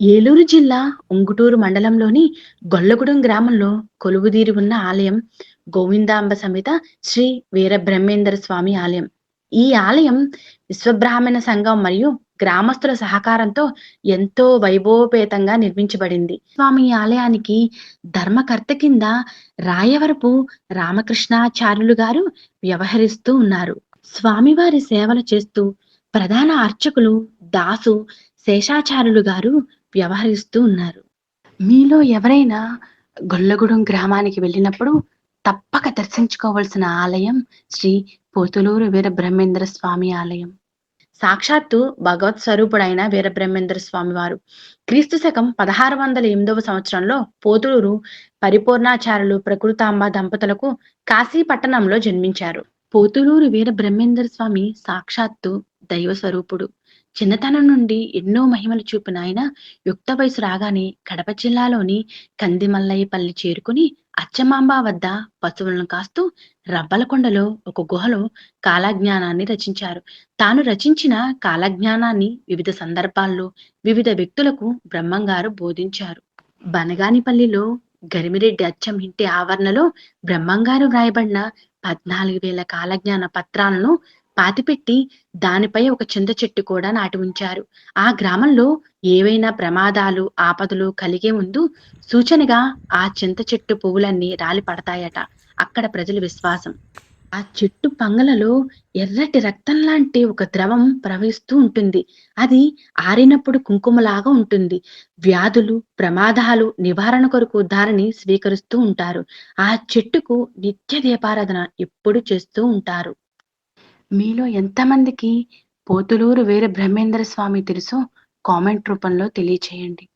ఏలూరు జిల్లా ఉంగుటూరు మండలంలోని గొల్లగూడెం గ్రామంలో కొలువుదీరి ఉన్న ఆలయం గోవిందాంబ సమేత శ్రీ వీరబ్రహ్మేంద్ర స్వామి ఆలయం. ఈ ఆలయం విశ్వబ్రాహ్మణ సంఘం మరియు గ్రామస్తుల సహకారంతో ఎంతో వైభవపేతంగా నిర్మించబడింది. స్వామి ఆలయానికి ధర్మకర్త కింద రాయవరపు రామకృష్ణాచార్యులు గారు వ్యవహరిస్తూ ఉన్నారు. స్వామివారి సేవలు చేస్తూ ప్రధాన అర్చకులు దాసు శేషాచార్యులు గారు వ్యవహరిస్తూ ఉన్నారు. మీలో ఎవరైనా గొల్లగూడెం గ్రామానికి వెళ్ళినప్పుడు తప్పక దర్శించుకోవాల్సిన ఆలయం శ్రీ పోతులూరు వీరబ్రహ్మేంద్ర స్వామి ఆలయం. సాక్షాత్తు భగవత్ స్వరూపుడైన వీరబ్రహ్మేంద్ర స్వామి వారు క్రీస్తు శకం పదహారు వందల ఎనిమిదవ సంవత్సరంలో పోతులూరు పరిపూర్ణాచార్యులు ప్రకృతాంబ దంపతులకు కాశీ పట్టణంలో జన్మించారు. పోతులూరు వీర బ్రహ్మేంద్ర స్వామి సాక్షాత్తు దైవ స్వరూపుడు. చిన్నతనం నుండి ఎన్నో మహిమలు చూపిన ఆయన యుక్త వయసు రాగానే కడప జిల్లాలోని కందిమల్లయ్యపల్లి చేరుకుని అచ్చమాంబ వద్ద పశువులను కాస్తూ రబ్బలకొండలో ఒక గుహలో కాలజ్ఞానాన్ని రచించారు. తాను రచించిన కాలజ్ఞానాన్ని వివిధ సందర్భాల్లో వివిధ వ్యక్తులకు బ్రహ్మంగారు బోధించారు. బనగానిపల్లిలో గరిమిరెడ్డి అచ్చం ఇంటి ఆవరణలో బ్రహ్మంగారు వ్రాయబడిన పద్నాలుగు వేల కాలజ్ఞాన పత్రాలను పాతిపెట్టి దానిపై ఒక చింత చెట్టు కూడా నాటి ఉంచారు. ఆ గ్రామంలో ఏవైనా ప్రమాదాలు ఆపదలు కలిగే ముందు సూచనగా ఆ చింత చెట్టు పువ్వులన్నీ రాలి పడతాయట. అక్కడ ప్రజల విశ్వాసం. ఆ చెట్టు పంగలలో ఎర్రటి రక్తం లాంటి ఒక ద్రవం ప్రవహిస్తూ ఉంటుంది. అది ఆరినప్పుడు కుంకుమలాగా ఉంటుంది. వ్యాధులు ప్రమాదాలు నివారణ కొరకు దారిని స్వీకరిస్తూ ఉంటారు. ఆ చెట్టుకు నిత్య దీపారాధన ఎప్పుడు చేస్తూ ఉంటారు. మీలో ఎంతమందికి పోతులూరు వీర బ్రహ్మేంద్ర స్వామి తెలుసో కామెంట్ రూపంలో తెలియచేయండి.